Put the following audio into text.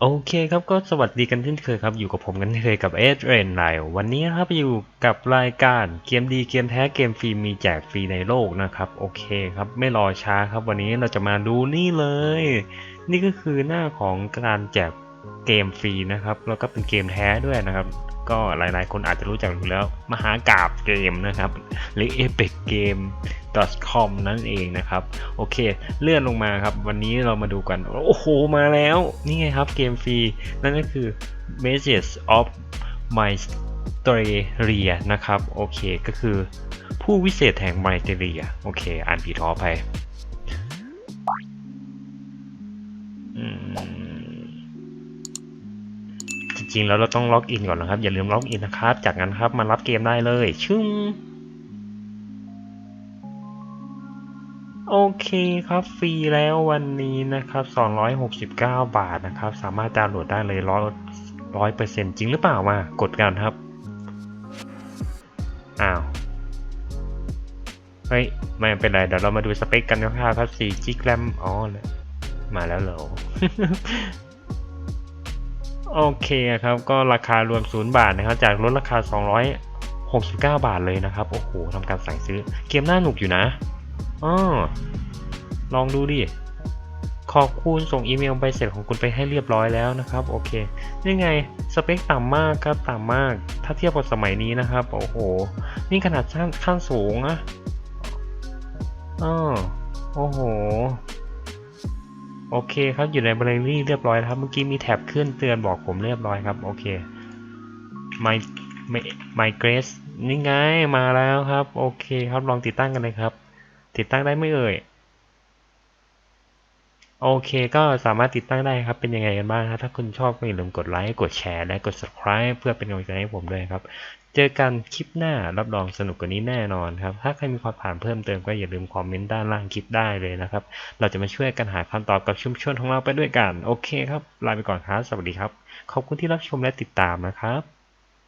โอเคครับก็สวัสดีกันเช่นเคยครับ อยู่กับผมกันเช่นเคยกับเอสเรนไลวันนี้นะครับอยู่กับรายการเกมดีเกมแท้เกมฟรีมีแจกฟรีในโลกนะครับ โอเคครับไม่รอช้าครับ วันนี้เราจะมาดูนี่เลย นี่ก็คือหน้าของการแจกเกมฟรีนะครับ แล้วก็เป็นเกมแท้ด้วยนะครับ ก็หลายๆ คนอาจจะรู้จักอยู่แล้ว มหากราบเกมนะครับ หรือ Epic Game com นั่นเองนะครับ โอเค เลื่อนลงมาครับ วันนี้เรามาดูกัน โอ้โห มาแล้ว นี่ไงครับเกมฟรี นั่นก็คือ Messages of My t r a i a นะครับ โอเค ก็คือผู้วิเศษแห่ง m y t r a i a โอเค อ่านผิดท้อไปจริงๆแล้วเราต้องล็อกอินก่อนนะครับ อย่าลืมล็อกอินนะครับ จากนั้นครับมารับเกมได้เลย ชึ้ง โอเคครับ ฟรีแล้ววันนี้นะครับ 269 บาทนะครับ สามารถดาวน์โหลดได้เลยร้อยร้อยเปอร์เซ็นต์จริงหรือเปล่ามากดกันครับ อ้าว เฮ้ย ไม่เป็นไร เดี๋ยวเรามาดูสเปคกันคร่าวๆครับ4 g b RAM อ๋อมาแล้วเหรอโอเคครับ ก็ราคารวม 0 บาทนะครับ จากลดราคา 269 บาทเลยนะครับ โอ้โหทำการสั่งซื้อเกมน่าหนุกอยู่นะ อ๋อลองดูดิ ขอบคุณส่งอีเมลใบเสร็จของคุณไปให้เรียบร้อยแล้วนะครับ โอเคนี่ไง สเปคต่ำมากครับต่ำมาก ถ้าเทียบกับสมัยนี้นะครับ โอ้โห นี่ขนาดขั้นขั้นสูงนะอ๋อโอ้โห โอเคครับอยู่ในบริลี่เรียบร้อยแล้วครับ เมื่อกี้มีแท็บขึ้นเตือนบอกผมเรียบร้อยครับ โอเค my my my grace นี่ไงมาแล้วครับ โอเคครับลองติดตั้งกันเลยครับ ติดตั้งได้ไม่เอ่ย โอเคก็สามารถติดตั้งได้ครับ เป็นยังไงกันบ้างครับถ้าคุณชอบก็อย่าลืมกดไลค์ กดแชร์ และกด subscribe เพื่อเป็นกำลังใจให้ผมด้วยครับ เจอกันคลิปหน้ารับรองสนุกกว่านี้แน่นอนครับ ถ้าใครมีความผ่านเพิ่มเติมก็อย่าลืมคอมเมนต์ด้านล่างคลิปได้เลยนะครับ เราจะมาช่วยกันหาคำตอบกับชุมชนของเราไปด้วยกัน โอเคครับ ลาไปก่อนครับ สวัสดีครับ ขอบคุณที่รับชมและติดตามนะครับ